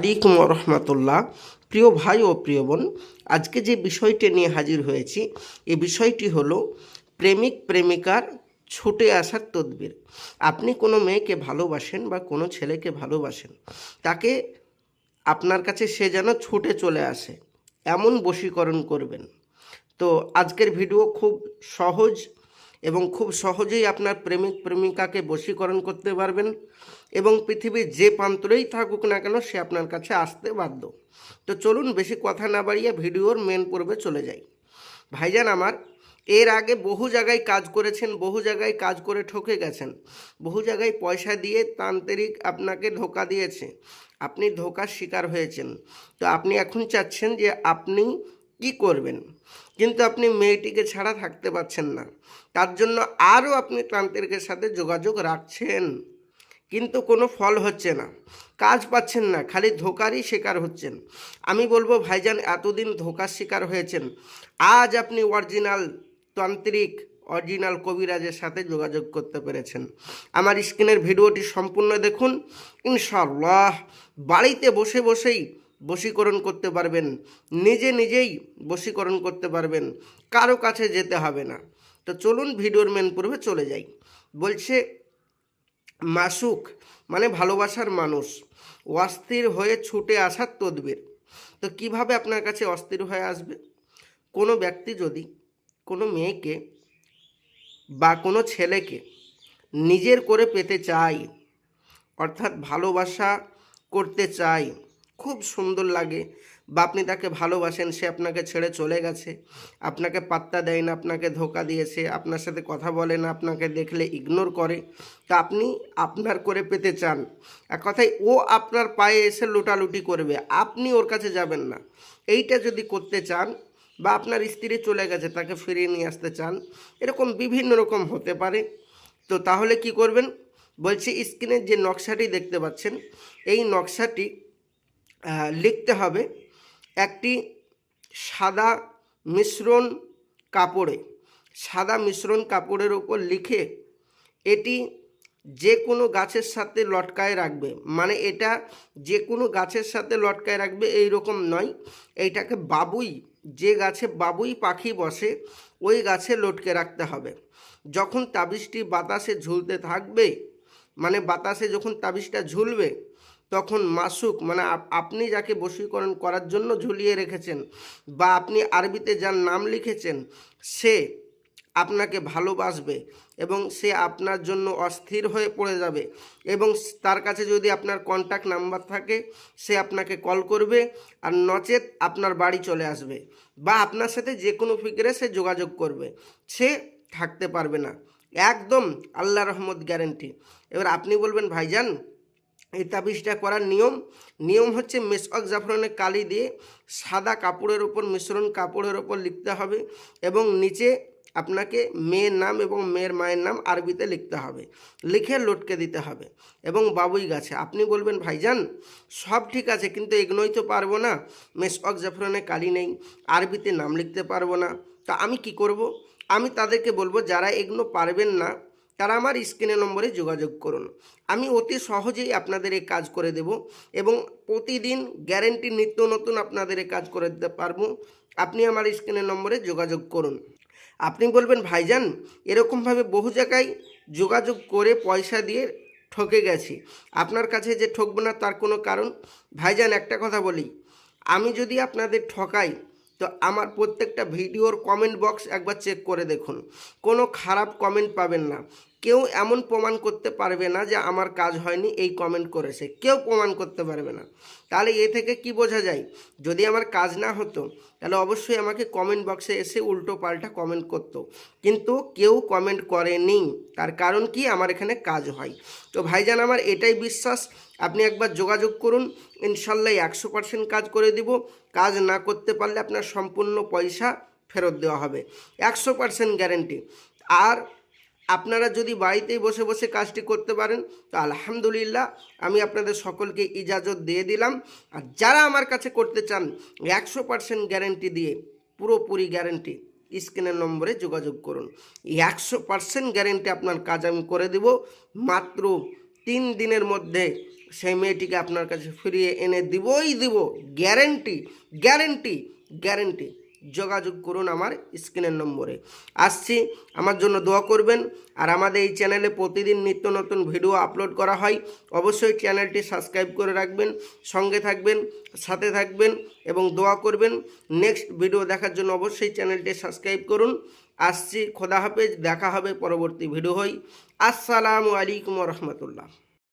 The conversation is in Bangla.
আলাইকুম রহমতুল্লাহ প্রিয় ভাই ও প্রিয় বোন, আজকে যে বিষয়টি নিয়ে হাজির হয়েছি এই বিষয়টি হলো প্রেমিক প্রেমিকার ছুটে আসার তদবির। আপনি কোনো মেয়েকে ভালোবাসেন বা কোনো ছেলেকে ভালোবাসেন, তাকে আপনার কাছে সে যেন ছুটে চলে আসে, এমন বশীকরণ করবেন। তো আজকের ভিডিও খুব সহজ এবং খুব সহজেই আপনার প্রেমিক প্রেমিকাকে বশীকরণ করতে পারবেন এবং পৃথিবীর যে প্রান্তরেই থাকুক না কেন সে আপনার কাছে আসতে বাধ্য। তো চলুন বেশি কথা না বাড়িয়ে ভিডিওর মেন পর্বে চলে যাই। ভাইজান আমার, এর আগে বহু জায়গায় কাজ করেছেন, বহু জায়গায় কাজ করে ঠকে গেছেন, বহু জায়গায় পয়সা দিয়ে তান্ত্রিক আপনাকে ধোকা দিয়েছে, আপনি ধোকার শিকার হয়েছেন। তো আপনি এখন চাচ্ছেন যে আপনি কি করবেন? কিন্তু আপনি মেয়েটিকে ছাড়া থাকতে পারছেন না। তার জন্য আরও আপনি তান্ত্রিকের সাথে যোগাযোগ রাখছেন। কিন্তু কোনো ফল হচ্ছে না। কাজ পাচ্ছেন না, খালি ধোকারই শিকার হচ্ছেন। আমি বলব, ভাইজান, এতদিন ধোকার শিকার হয়েছেন। আজ আপনি অরিজিনাল তান্ত্রিক, অরিজিনাল কবিরাজের সাথে যোগাযোগ করতে পেরেছেন। আমার স্ক্রিনের ভিডিওটি সম্পূর্ণ দেখুন। ইনশাল্লাহ বাড়িতে বসে বসেই বশীকরণ করতে পারবেন। নিজে নিজেই বশীকরণ করতে পারবেন। কারও কাছে যেতে হবে না। তো চলুন ভিডিওর মেন পূর্বে চলে যাই। বলছে, মাসুক মানে ভালোবাসার মানুষ, অস্থির হয়ে ছুটে আসার তদবির। তো কীভাবে আপনার কাছে অস্থির হয়ে আসবে? কোনো ব্যক্তি যদি কোনো মেয়েকে বা কোনো ছেলেকে নিজের করে পেতে চায়, অর্থাৎ ভালোবাসা করতে চাই খুব সুন্দর লাগে বা আপনি তাকে ভালোবাসেন, সে আপনাকে ছেড়ে চলে গেছে, আপনাকে পাত্তা দেয় না, আপনাকে ধোকা দিয়েছে, আপনার সাথে কথা বলে না, আপনাকে দেখলে ইগনোর করে, তা আপনি আপনার করে পেতে চান। এক কথায়, ও আপনার পায়ে এসে লুটালুটি করবে, আপনি ওর কাছে যাবেন না। এইটা যদি করতে চান বা আপনার স্ত্রী চলে গেছে, তাকে ফিরিয়ে নিয়ে আসতে চান, এরকম বিভিন্ন রকম হতে পারে। তো তাহলে কি করবেন? বলছি, স্ক্রিনের যে নকশাটি দেখতে পাচ্ছেন, এই নকশাটি লিখতে হবে একটি সাদা মিশ্রণ কাপড়ে, সাদা মিশ্রণ কাপড়ের ওপর লিখে এটি যে কোনো গাছের সাথে লটকায় রাখবে। মানে এটা যে কোনো গাছের সাথে লটকায় রাখবে এই রকম নয়। এইটাকে বাবুই, যে গাছে বাবুই পাখি বসে, ওই গাছে লটকে রাখতে হবে। যখন তাবিজটি বাতাসে ঝুলতে থাকবে মানে বাতাসে যখন তাবিজটা ঝুলবে তখন মাসুক মানে আপনি যাকে বশীকরণ করার জন্য ঝুলিয়ে রেখেছেন বা আপনি আরবিতে যার নাম লিখেছেন, সে আপনাকে ভালোবাসবে এবং সে আপনার জন্য অস্থির হয়ে পড়ে যাবে এবং তার কাছে যদি আপনার কন্ট্যাক্ট নাম্বার থাকে, সে আপনাকে কল করবে আর নচেত আপনার বাড়ি চলে আসবে বা আপনার সাথে যে কোনো ফিকরে সে যোগাযোগ করবে। সে থাকতে পারবে না। একদম আল্লাহ রহমত গ্যারেন্টি এবার আপনি বলবেন, ভাইজান এই তাবিজটা করার নিয়ম। নিয়ম হচ্ছে মেসক জাফরানের কালি দিয়ে সাদা কাপড়ের ওপর মিশ্রণ কাপড়ের ওপর লিখতে হবে এবং নিচে আপনাকে মেয়ের নাম এবং মেয়ের মায়ের নাম আরবিতে লিখতে হবে। লিখে লটকে দিতে হবে এবং বাবুই গাছে। আপনি বলবেন, ভাইজান, সব ঠিক আছে, কিন্তু এগুলোই তো পারব না। মেসক জাফরানের কালি নেই, আরবিতে নাম লিখতে পারব না। তা আমি কি করব? আমি তাদেরকে বলব, যারা এগুলো পারবেন না তারা আমার স্ক্রিনের নম্বরে যোগাযোগ করুন। আমি অতি সহজেই আপনাদের এই কাজ করে দেব এবং প্রতিদিন গ্যারেন্টি নিত্য নতুন আপনাদের এই কাজ করে দিতে পারব। আপনি আমার স্ক্রিনের নম্বরে যোগাযোগ করুন। আপনি বলবেন, ভাইজান, এরকমভাবে বহু জায়গায় যোগাযোগ করে পয়সা দিয়ে ঠকে গেছি। আপনার কাছে যে ঠকবো না তার কোনো কারণ? ভাইজান, একটা কথা বলি। আমি যদি আপনাদের ঠকাই, তো আমার প্রত্যেকটা ভিডিওর কমেন্ট বক্স একবার চেক করে দেখুন। কোনো খারাপ কমেন্ট পাবেন না। কেউ এমন প্রমাণ করতে পারবে না যে আমার কাজ হয়নি, এই কমেন্ট করেছে। কেউ প্রমাণ করতে পারবে না। তাহলে এ থেকে কি বোঝা যায়? যদি আমার কাজ না হতো, তাহলে অবশ্যই আমাকে কমেন্ট বক্সে এসে উল্টো পাল্টা কমেন্ট করতো। কিন্তু কেউ কমেন্ট করেনি। তার কারণ কি? আমার এখানে কাজ হয়। তো ভাইজান, আমার এটাই বিশ্বাস। আপনি একবার যোগাযোগ করুন। ইনশাল্লাহ একশো পার্সেন্ট কাজ করে দিব। কাজ না করতে পারলে আপনার সম্পূর্ণ পয়সা ফেরত দেওয়া হবে। একশো পার্সেন্ট গ্যারেন্টি আর আপনারা যদি বাড়িতেই বসে বসে কাজটি করতে পারেন, তো আলহামদুলিল্লাহ আমি আপনাদের সকলকে ইজাজত দিয়ে দিলাম। আর যারা আমার কাছে করতে চান, একশো পার্সেন্ট গ্যারেন্টি দিয়ে পুরোপুরি গ্যারেন্টি স্ক্রিনের নম্বরে যোগাযোগ করুন। একশো পার্সেন্ট গ্যারেন্টি আপনার কাজ আমি করে দেব। মাত্র তিন দিনের মধ্যে সেই মেয়েটিকে আপনার কাছে ফিরিয়ে এনে দিবই দিব। গ্যারেন্টি গ্যারেন্টি গ্যারেন্টি যোগাযোগ করুন আমার স্ক্রিনের নম্বরে। আসছি, আমার জন্য দোয়া করবেন। আর আমাদের এই চ্যানেলে প্রতিদিন নিত্য নতুন ভিডিও আপলোড করা হয়, অবশ্যই চ্যানেলটি সাবস্ক্রাইব করে রাখবেন, সঙ্গে থাকবেন, সাথে থাকবেন এবং দোয়া করবেন। নেক্সট ভিডিও দেখার জন্য অবশ্যই চ্যানেলটি সাবস্ক্রাইব করুন। আসছি, খোদা হাফেজ, দেখা হবে পরবর্তী ভিডিও হই। আসসালামু আলাইকুম রহমতুল্লাহ।